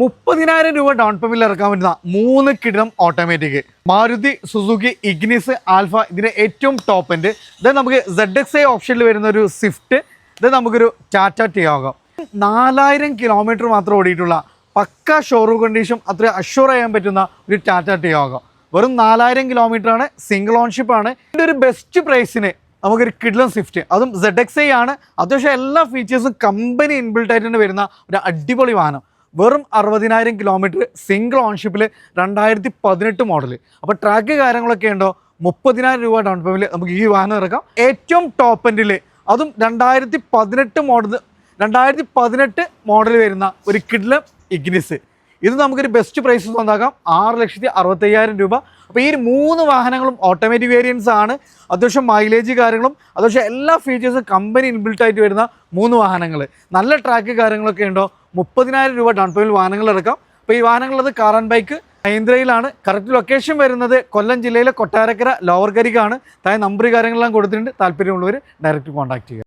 മുപ്പതിനായിരം രൂപ ഡൗൺ പേയ്മെന്റിൽ ഇറക്കാൻ പറ്റുന്ന മൂന്ന് കിടം automatic Maruti Suzuki Ignis Alpha ഇതിന് ഏറ്റവും ടോപ്പ് എൻഡ് ഇത് നമുക്ക് സെഡ് എക്സ് ഐ ഓപ്ഷനിൽ വരുന്ന ഒരു സ്വിഫ്റ്റ്. ഇത് നമുക്കൊരു ടാറ്റ ടിയാഗോ. നാലായിരം കിലോമീറ്റർ മാത്രം ഓടിയിട്ടുള്ള പക്ക ഷോറൂം കണ്ടീഷൻ അത്ര അഷ്യൂർ ചെയ്യാൻ പറ്റുന്ന ഒരു ടാറ്റ ടിയാഗോ. വെറും നാലായിരം കിലോമീറ്റർ ആണ് സിംഗിൾ ഓൺഷിപ്പ് ആണ്. ഇതിന്റെ ഒരു ബെസ്റ്റ് പ്രൈസിന് നമുക്കൊരു കിഡ്ലൻ സ്വിഫ്റ്റ്. അതും സെഡ് എക്സ് ഐ ആണ്. അത്യാവശ്യം എല്ലാ ഫീച്ചേഴ്സും കമ്പനി ഇൻബിൽട്ട് ആയിട്ട് തന്നെ വരുന്ന ഒരു അടിപൊളി വാഹനം. വെറും അറുപതിനായിരം കിലോമീറ്റർ സിംഗിൾ ഓൺഷിപ്പിൽ രണ്ടായിരത്തി പതിനെട്ട് മോഡൽ അപ്പോൾ ട്രാക്ക് കാര്യങ്ങളൊക്കെ ഉണ്ടോ? മുപ്പതിനായിരം രൂപ ഡൗൺ പേയ്മെന്റ് നമുക്ക് ഈ വാഹനം ഇറക്കാം. ഏറ്റവും ടോപ്പ് എൻഡിൽ അതും രണ്ടായിരത്തി പതിനെട്ട് മോഡൽ രണ്ടായിരത്തി പതിനെട്ട് മോഡൽ വരുന്ന ഒരു കിഡ്ലം ഇഗ്നിസ് ഇത് നമുക്കൊരു ബെസ്റ്റ് പ്രൈസ് സ്വന്താക്കാം ആറ് ലക്ഷത്തി അറുപത്തയ്യായിരം രൂപ. അപ്പോൾ ഈ മൂന്ന് വാഹനങ്ങളും ഓട്ടോമാറ്റിക് വേരിയൻസ് ആണ്. അത്യാവശ്യം മൈലേജ് കാര്യങ്ങളും അത്യാവശ്യം എല്ലാ ഫീച്ചേഴ്സും കമ്പനി ഇൻബിൽട്ടായിട്ട് വരുന്ന മൂന്ന് വാഹനങ്ങൾ നല്ല ട്രാക്ക് കാര്യങ്ങളൊക്കെ ഉണ്ടോ? മുപ്പതിനായിരം രൂപ ഡൗൺ പേയ്മെന്റ് വാഹനങ്ങൾ എടുക്കാം അപ്പോൾ ഈ വാഹനങ്ങളത് കാർ ആൻഡ് ബൈക്ക് മഹീന്ദ്രയിലാണ്. കറക്റ്റ് ലൊക്കേഷൻ വരുന്നത് കൊല്ലം ജില്ലയിലെ കൊട്ടാരക്കര ലോവർ കരിക്കാണ് താഴെ നമ്പർ കാര്യങ്ങളെല്ലാം കൊടുത്തിട്ടുണ്ട്. താല്പര്യമുള്ളവർ ഡയറക്റ്റ് കോൺടാക്ട് ചെയ്യുക.